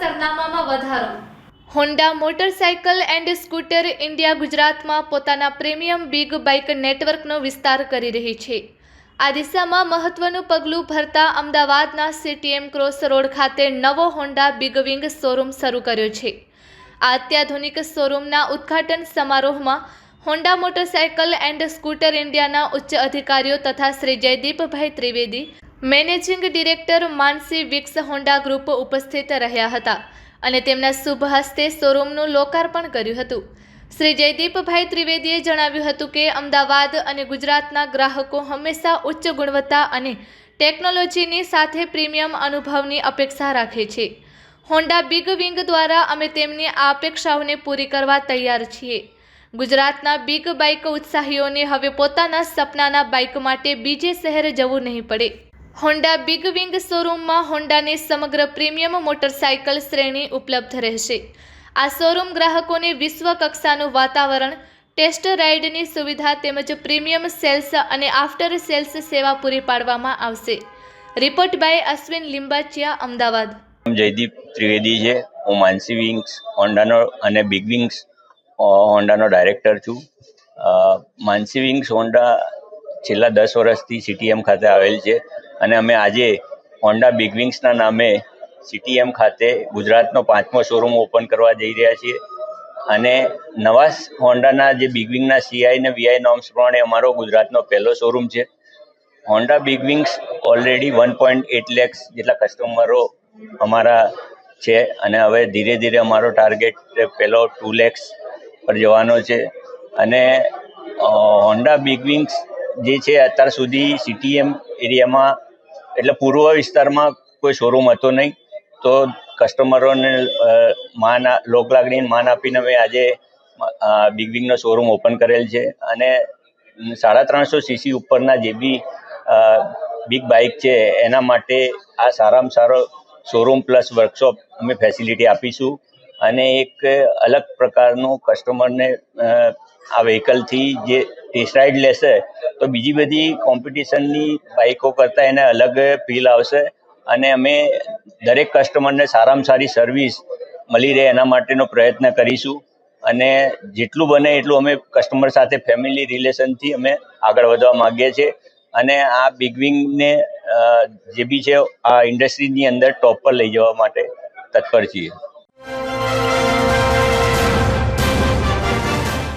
સમારંભ Honda motorcycle and scooter India ગુજરાતમાં પોતાના પ્રીમિયમ બિગ બાઇક નેટવર્કનો વિસ્તાર કરી રહી છે. આ દિશામાં મહત્વનું પગલું ભરતા અમદાવાદના સીટીએમ ક્રોસ રોડ ખાતે નવો હોન્ડા બિગ વિંગ શોરૂમ શરૂ કર્યો છે. આ અત્યાધુનિક શોરૂમના ઉદ્ઘાટન સમારોહમાં હોન્ડા મોટરસાયકલ એન્ડ સ્કૂટર ઇન્ડિયાના ઉચ્ચ અધિકારીઓ તથા શ્રી જયદીપભાઈ ત્રિવેદી મેનેજિંગ ડિરેક્ટર માનસી વિક્સ હોન્ડા ગ્રુપ ઉપસ્થિત રહ્યા હતા અને તેમના શુભ હસ્તે શોરૂમનું લોકાર્પણ કર્યું હતું. શ્રી જયદીપભાઈ ત્રિવેદીએ જણાવ્યું હતું કે, અમદાવાદ અને ગુજરાતના ગ્રાહકો હંમેશા ઉચ્ચ ગુણવત્તા અને ટેકનોલોજીની સાથે પ્રીમિયમ અનુભવની અપેક્ષા રાખે છે. હોન્ડા બિગ વિંગ દ્વારા અમે તેમની આ અપેક્ષાઓને પૂરી કરવા તૈયાર છીએ. ગુજરાતના બિગ બાઇક ઉત્સાહીઓને હવે પોતાના સપનાના બાઇક માટે બીજે શહેર જવું નહીં પડે. હોન્ડા બિગ વિંગ શોરૂમમાં હોન્ડાની સમગ્ર પ્રીમિયમ મોટરસાયકલ શ્રેણી ઉપલબ્ધ રહેશે. આ શોરૂમ ગ્રાહકોને વિશ્વ કક્ષાનું વાતાવરણ, ટેસ્ટ રાઇડની સુવિધા તેમજ પ્રીમિયમ સેલ્સ અને આફ્ટર સેલ્સ સેવા પૂરી પાડવામાં આવશે. Report by Ashwin Limbachiya, Ahmedabad. Jaydeep Trivedi છે. હું માનસી વિંગ્સ હોન્ડાનો અને બિગ વિંગ્સ હોન્ડાનો ડાયરેક્ટર છું. માનસી વિંગ્સ હોન્ડા છેલ્લા દસ વર્ષથી સીટીએમ ખાતે આવેલ છે. અને અમે આજે હોન્ડા બિગ વિંગ્સના નામે સીટીએમ ખાતે ગુજરાતનો પાંચમો શોરૂમ ઓપન કરવા જઈ રહ્યા છીએ. અને નવા હોન્ડાના જે બિગ વિંગના સીઆઈ ને વીઆઈ નોર્મ્સ પ્રમાણે અમારો ગુજરાતનો પહેલો શોરૂમ છે. Honda big wings already one point eight lakhs જેટલા કસ્ટમરો અમારા છે અને હવે ધીરે ધીરે અમારો ટાર્ગેટ પહેલો ટુ લેક્સ પર જવાનો છે. અને હોન્ડા બિગ વિંગ્સ જે છે અત્યાર સુધી સીટીએમ એરિયામાં એટલે પૂર્વ વિસ્તારમાં કોઈ શોરૂમ હતો નહીં. તો કસ્ટમરોને માન આ- લોકલાગણીને માન આપીને અમે આજે બિગ વિંગનો શોરૂમ ઓપન કરેલ છે. અને સાડા ત્રણસો સીસી ઉપરના જે બી બિગ બાઇક છે, એના માટે આ સારામાં સારો શોરૂમ પ્લસ વર્કશોપ અમે ફેસિલિટી આપીશું. અને એક અલગ પ્રકારનું કસ્ટમરને આ વ્હીકલથી જે ટેસ્ટ રાઇડ લેશે તો બીજી બધી કોમ્પિટિશનની બાઇકો કરતાં એને અલગ ફીલ આવશે અને અમે દરેક કસ્ટમરને સારામાં સારી સર્વિસ મળી રહે એના માટેનો પ્રયત્ન કરીશું. અને જેટલું બને એટલું અમે કસ્ટમર સાથે ફેમિલી રિલેશનથી અમે આગળ વધવા માગીએ છીએ. અને આ બિગ વિંગને જે બી છે, આ ઇન્ડસ્ટ્રીની અંદર ટોપ પર લઈ જવા માટે તત્પર છીએ.